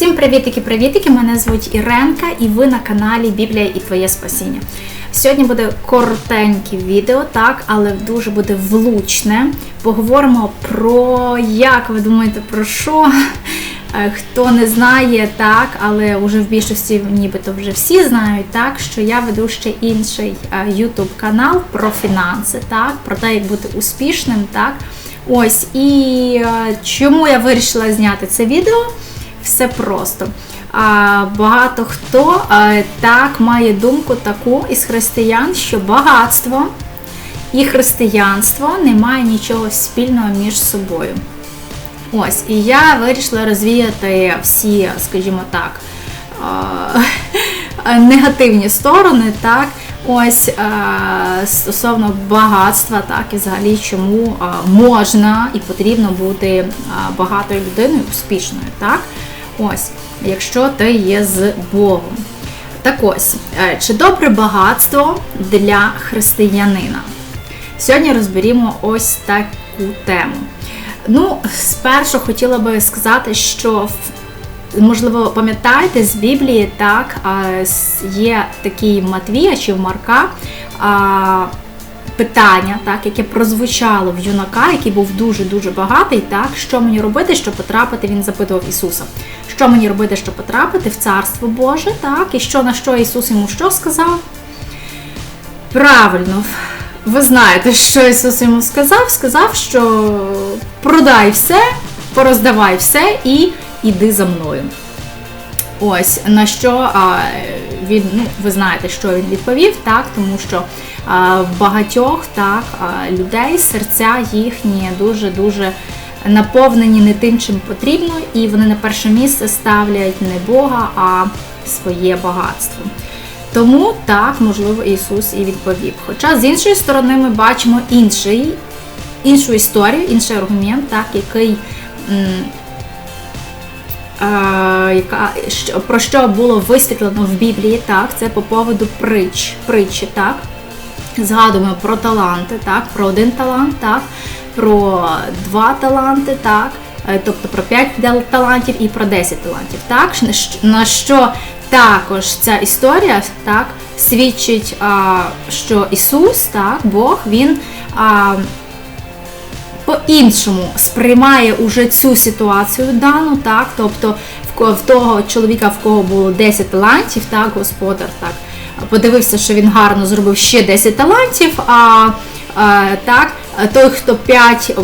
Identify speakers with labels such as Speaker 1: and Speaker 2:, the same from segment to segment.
Speaker 1: Всім привітики-привітики! Мене звуть Іренка, і ви на каналі Біблія і Твоє Спасіння. Сьогодні буде коротеньке відео, так, але дуже буде влучне. Поговоримо про як ви думаєте, про що? Е, Хто не знає, так, але вже в більшості нібито вже всі знають, так, що я веду ще інший е, YouTube канал про фінанси, так, про те, як бути успішним, так. Ось і е, чому я вирішила зняти це відео? Все просто. А, Багато хто так має думку таку із християн, що багатство і християнство не має нічого спільного між собою. Ось, і я вирішила розвіяти всі, скажімо так, негативні сторони, так, ось стосовно багатства, так, і взагалі чому можна і потрібно бути багатою людиною, успішною, так. Ось, якщо ти є з Богом. Так ось, е, чи добре багатство для християнина? Сьогодні розберімо ось таку тему. Ну, спершу хотіла би сказати, що можливо, пам'ятаєте, з Біблії так, є такий Матвія чи Марка питання, так, яке прозвучало в юнака, який був дуже-дуже багатий, так, що мені робити, щоб потрапити, він запитував Ісуса. Що мені робити, щоб потрапити в Царство Боже, так, і що на що Ісус йому що сказав? Правильно, ви знаєте, що Ісус йому сказав? Сказав, що продай все, пороздавай все і іди за мною. Ось на що а, він, ну ви знаєте, що він відповів, так, тому що а, в багатьох так а, людей серця їхні дуже-дуже наповнені не тим, чим потрібно, і вони на перше місце ставлять не Бога, а своє багатство. Тому так, можливо, Ісус і відповів. Хоча з іншої сторони ми бачимо інший, іншу історію, інший аргумент, так, який яка про що було висвітлено в Біблії, так, це по поводу притч, притчі, так. Згадуємо про таланти, так, про один талант, так, про два таланти, так, е, тобто про 5 талантів і про 10 талантів. Так, На що також ця історія так, свідчить, що Ісус, так, Бог, Він по-іншому сприймає уже цю ситуацію дану, так, тобто в того чоловіка, в кого було 10 талантів, так, господар так, подивився, що він гарно зробив ще 10 талантів, а, так, той, хто 5,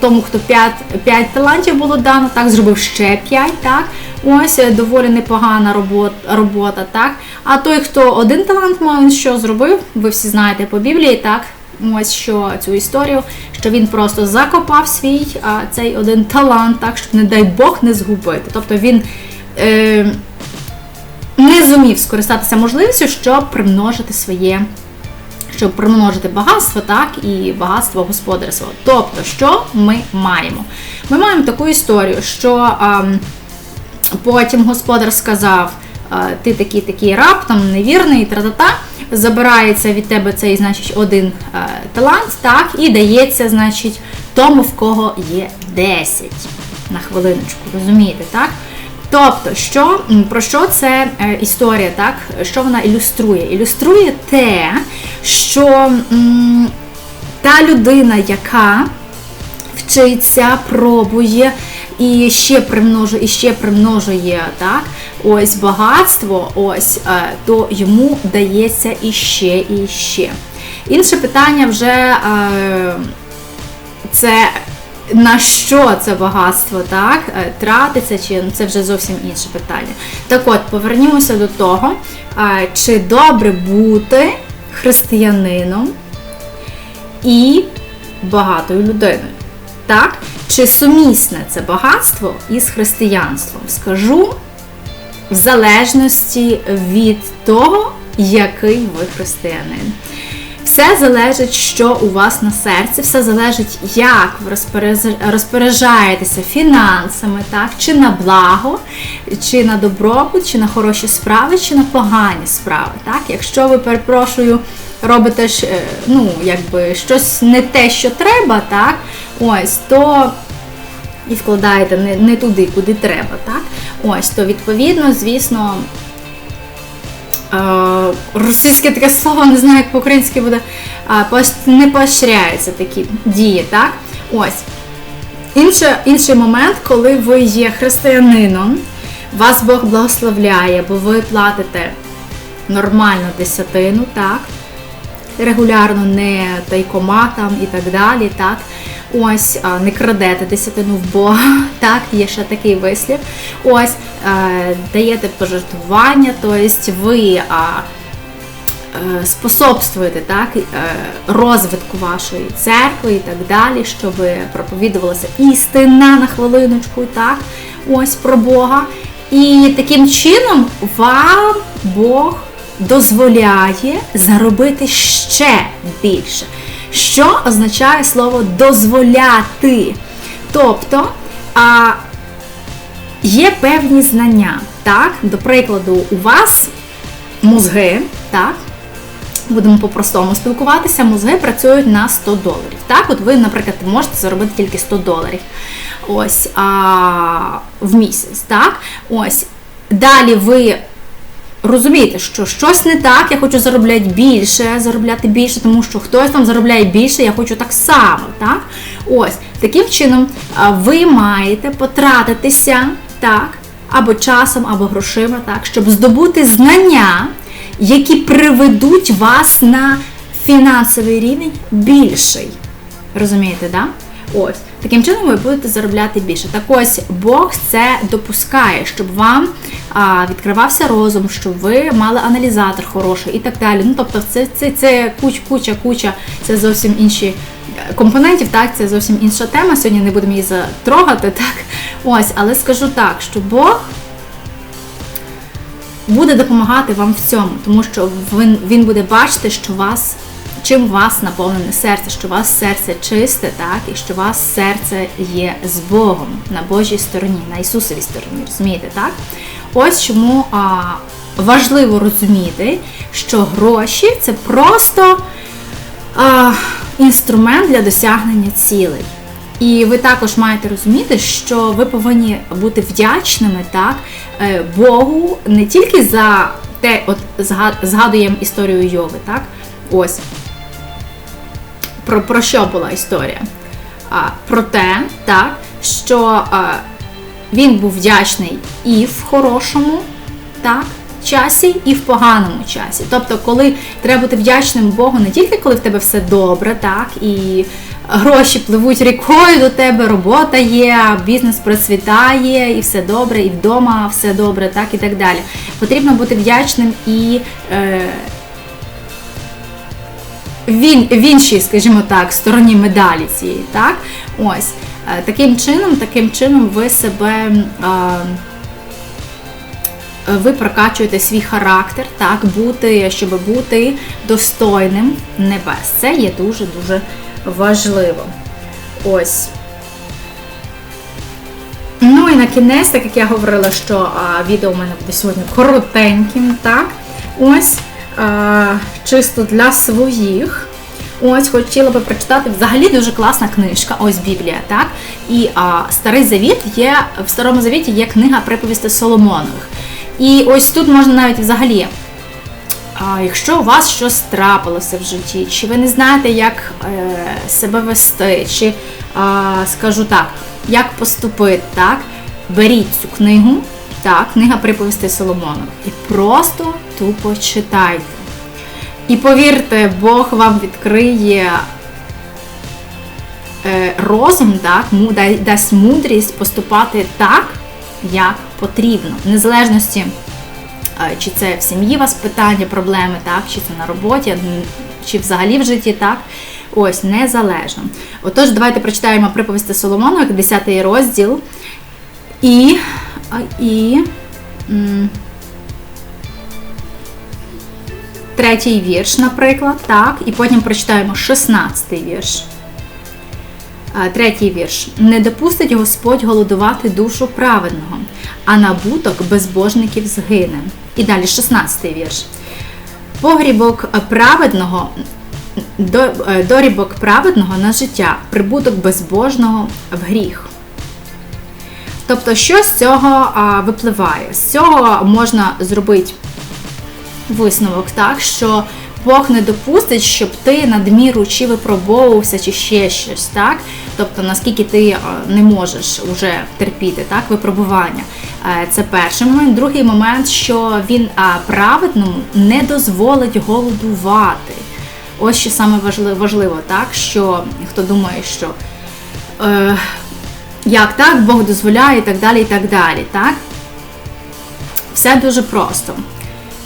Speaker 1: тому, хто 5 5 талантів було дано, так, зробив ще 5, так, ось доволі непогана робота, робота, так, а той, хто один талант мав, він що зробив, ви всі знаєте по Біблії, так, ось що цю історію, що він просто закопав свій а, цей один талант, так щоб, не дай Бог, не згубити. Тобто він е, не зумів скористатися можливістю, щоб примножити своє. Щоб примножити багатство, так, і багатство господарства. Тобто, що ми маємо? Ми маємо таку історію, що а, потім господар сказав, ти такий такий раб, там невірний, тра-та-та, забирається від тебе цей значить, один е, талант, так, і дається значить, тому, в кого є 10. На хвилиночку, розумієте, так? Тобто, що, про що це е, історія, так? Що вона ілюструє? Ілюструє те, що м, та людина, яка вчиться, пробує і ще примножує, і ще примножує так, ось багатство, ось, е, то йому дається іще і іще. Інше питання вже е, це. На що це багатство так, е, тратиться, чи це вже зовсім інше питання. Так от, повернімося до того, чи добре бути християнином і багатою людиною. Так? Чи сумісне це багатство із християнством? Скажу в залежності від того, який ви християнин. Все залежить, що у вас на серці, все залежить, як ви розпоряджаєтеся фінансами, так, чи на благо, чи на добробут, чи на хороші справи, чи на погані справи. Так? Якщо ви перепрошую, робите е, ну, якби, щось не те, що треба, так, ось, то і вкладаєте не, не туди, куди треба, так? Ось, то відповідно, звісно, е, російське таке слово, не знаю, як по-українськи буде, е, не поощряються такі дії, так? Ось. Інше, інший момент, коли ви є християнином, вас Бог благословляє, бо ви платите нормальну десятину, так? Регулярно не тайкома там і так далі, так? Ось не крадете десятину в Бога, так, є ще такий вислів. Ось даєте пожертвування, тобто ви е, способствуєте так, е, розвитку вашої церкви і так далі, щоб проповідувалася істина на хвилиночку, так, ось про Бога. І таким чином вам Бог дозволяє заробити ще більше. Що означає слово дозволяти? Тобто, а, є певні знання. Так? До прикладу, у вас мозги, так? Будемо по-простому спілкуватися, мозги працюють на 100 доларів. Так, от ви, наприклад, можете заробити тільки 100 доларів ось, а, в місяць. Так? Ось. Далі ви розумієте, що щось не так, я хочу заробляти більше, заробляти більше, тому що хтось там заробляє більше, я хочу так само. Так? Ось, таким чином ви маєте потратитися так, або часом, або грошима, так, щоб здобути знання, які приведуть вас на фінансовий рівень більший. Розумієте, да? Ось. Таким чином ви будете заробляти більше. Так ось Бог це допускає, щоб вам відкривався розум, щоб ви мали аналізатор хороший і так далі. Ну, тобто, це, це, це куч, куча, куча, це зовсім інші е, компонентів, так, це зовсім інша тема. Сьогодні не будемо її затрогати, так. Ось, але скажу так, що Бог буде допомагати вам в цьому, тому що він, він буде бачити, що вас. Чим вас наповнене серце, що вас серце чисте, так, і що у вас серце є з Богом на Божій стороні, на Ісусовій стороні, розумієте, так? Ось чому а, важливо розуміти, що гроші це просто а, інструмент для досягнення цілей. І ви також маєте розуміти, що ви повинні бути вдячними так, е, Богу не тільки за те, от згадуємо історію Йови, так? Ось про, про що була історія? А, про те, так, що а, він був вдячний і в хорошому так, часі, і в поганому часі. Тобто, коли треба бути вдячним Богу не тільки коли в тебе все добре, так, і гроші пливуть рікою до тебе, робота є, бізнес процвітає, і все добре, і вдома все добре, так, і так далі. Потрібно бути вдячним і. Е, в іншій, скажімо так, стороні медалі цієї, так? Ось. Е, Таким чином, таким чином ви себе. е, Ви прокачуєте свій характер, так, бути, щоб бути достойним небес. Це є дуже-дуже важливо. Ось. Ну і на кінець, так як я говорила, що а, відео у мене буде сьогодні коротеньким, так? Ось а, чисто для своїх. Ось хотіла би прочитати взагалі дуже класна книжка, ось Біблія, так? І а, Старий Завіт є, в Старому Завіті є книга приповісти Соломонових. І ось тут можна навіть взагалі. А якщо у вас щось трапилося в житті, чи ви не знаєте, як е, себе вести, чи, а, скажу так, як поступити, так, беріть цю книгу, так, книга приповісти Соломонових, і просто тупо читайте. І повірте, Бог вам відкриє е, розум, так, дасть мудрість поступати так, як потрібно, в незалежності е, чи це в сім'ї у вас питання, проблеми, так, чи це на роботі, чи взагалі в житті, так. Ось, незалежно. Отож, давайте прочитаємо приповісти Соломонових, 10 розділ. І. і третій вірш, наприклад, так, і потім прочитаємо 16 вірш. Третій вірш. Не допустить Господь голодувати душу праведного, а набуток безбожників згине. І далі 16 вірш. Погрібок праведного, е, дорібок праведного на життя, прибуток безбожного в гріх. Тобто, що з цього випливає? З цього можна зробити висновок, так що Бог не допустить, щоб ти надміру чи випробовувався, чи ще щось, так? Тобто, наскільки ти не можеш вже терпіти так, випробування. Е, це перший момент. Другий момент, що він праведному не дозволить голодувати. Ось що саме важливо, так? Що хто думає, що е, як так, Бог дозволяє і так далі, і так далі. так? Все дуже просто.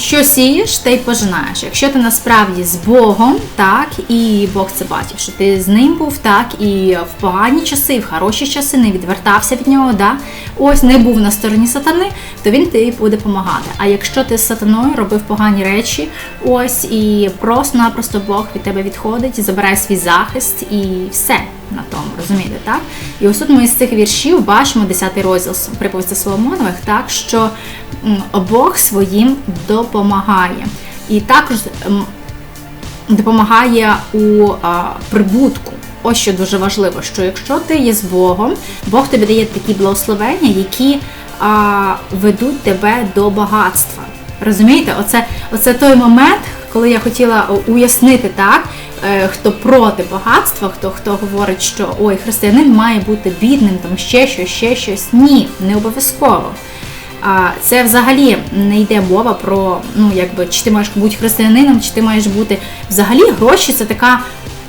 Speaker 1: Що сієш, те й пожинаєш. Якщо ти насправді з Богом, так, і Бог це бачив, що ти з ним був, так, і в погані часи, в хороші часи не відвертався від нього, да, ось не був на стороні сатани, то він тобі буде допомагати. А якщо ти з сатаною робив погані речі, ось і просто-напросто Бог від тебе відходить, забирає свій захист і все на тому, розумієте, так? І ось тут ми з цих віршів бачимо 10 розділ приповісті Соломонових, так що Бог своїм допомагає. І також допомагає у прибутку. Ось що дуже важливо, що якщо ти є з Богом, Бог тобі дає такі благословення, які а, ведуть тебе до багатства. Розумієте, оце, оце той момент, коли я хотіла уяснити так, е, хто проти багатства, хто хто говорить, що ой, християнин має бути бідним, там ще щось, ще щось. Ні, не обов'язково. Це взагалі не йде мова про ну якби чи ти маєш бути християнином, чи ти маєш бути взагалі гроші це така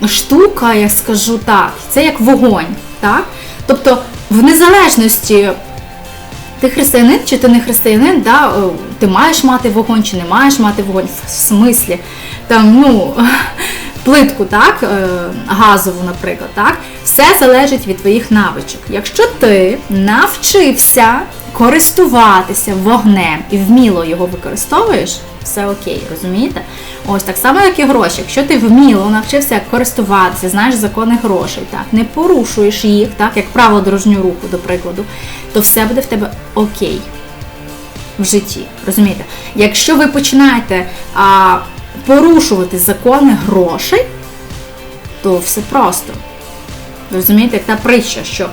Speaker 1: штука, я скажу так, це як вогонь. так? Тобто, в незалежності ти християнин чи ти не християнин, да, ти маєш мати вогонь чи не маєш мати вогонь, в смислі там, ну, плитку, так, е, газову, наприклад, так, все залежить від твоїх навичок. Якщо ти навчився користуватися вогнем і вміло його використовуєш, все окей, розумієте? Ось так само, як і гроші. Якщо ти вміло навчився користуватися, знаєш закони грошей, так, не порушуєш їх, так, як правило дорожнього руху, до прикладу, то все буде в тебе окей в житті. Розумієте? Якщо ви починаєте а, порушувати закони грошей, то все просто. Розумієте, як та притча, що е,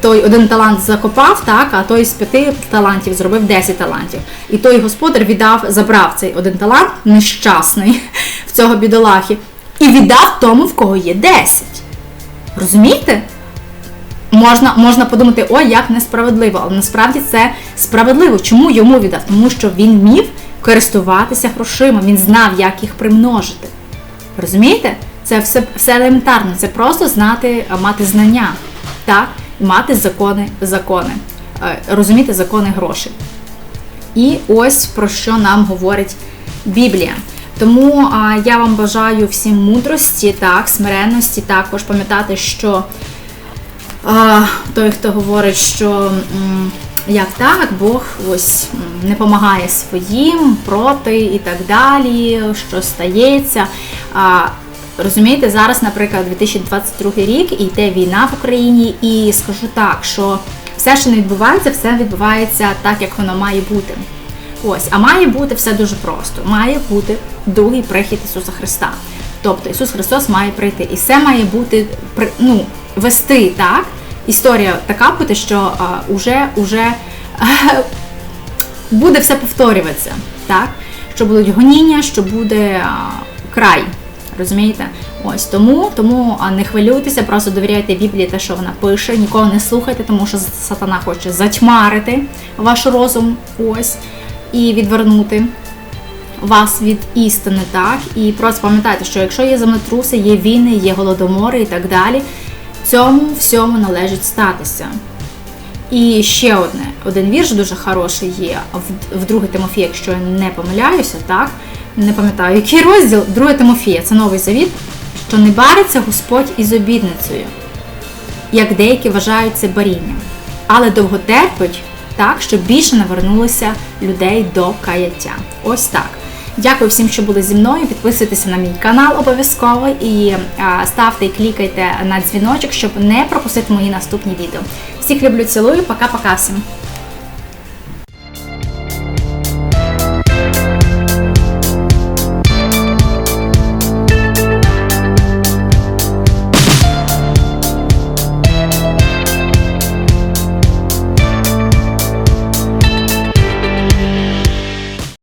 Speaker 1: той один талант закопав, так, а той з п'яти талантів зробив 10 талантів. І той господар віддав, забрав цей один талант, нещасний в цього бідолахи, і віддав тому, в кого є 10. Розумієте? Можна можна подумати, ой, як несправедливо, але насправді це справедливо. Чому йому віддав? Тому що він міг користуватися грошима, він знав, як їх примножити. Розумієте? Це все все елементарно, це просто знати, мати знання. Так? Мати закони, закони, е, розуміти закони грошей. І ось про що нам говорить Біблія. Тому а, я вам бажаю всім мудрості, так, смиренності, також пам'ятати, що а, той, хто говорить, що м, як так, Бог ось не допомагає своїм проти і так далі, що стається. А, Розумієте, зараз, наприклад, 2022 рік і йде війна в Україні, і скажу так, що все, що не відбувається, все відбувається так, як воно має бути. Ось, а має бути все дуже просто. Має бути другий прихід Ісуса Христа. Тобто Ісус Христос має прийти. І все має бути ну, вести так. Історія така бути, що а, уже, уже а, буде все повторюватися, так? Що будуть гоніння, що буде а, край. Розумієте? Ось тому тому не хвилюйтеся, просто довіряйте Біблії, те, що вона пише, нікого не слухайте, тому що сатана хоче затьмарити ваш розум ось і відвернути вас від істини, так? І просто пам'ятайте, що якщо є землетруси, є війни, є голодомори і так далі, цьому всьому належить статися. І ще одне, один вірш дуже хороший є в 2 Тимофія, якщо я не помиляюся, так? Не пам'ятаю, який розділ, 2 Тимофія, це новий завіт, що не бариться Господь із обідницею, як деякі вважають це барінням, але довго терпить так, щоб більше навернулося людей до каяття. Ось так. Дякую всім, що були зі мною. Підписуйтеся на мій канал обов'язково і ставте і клікайте на дзвіночок, щоб не пропустити мої наступні відео. Всіх люблю, цілую, пока-пока всім!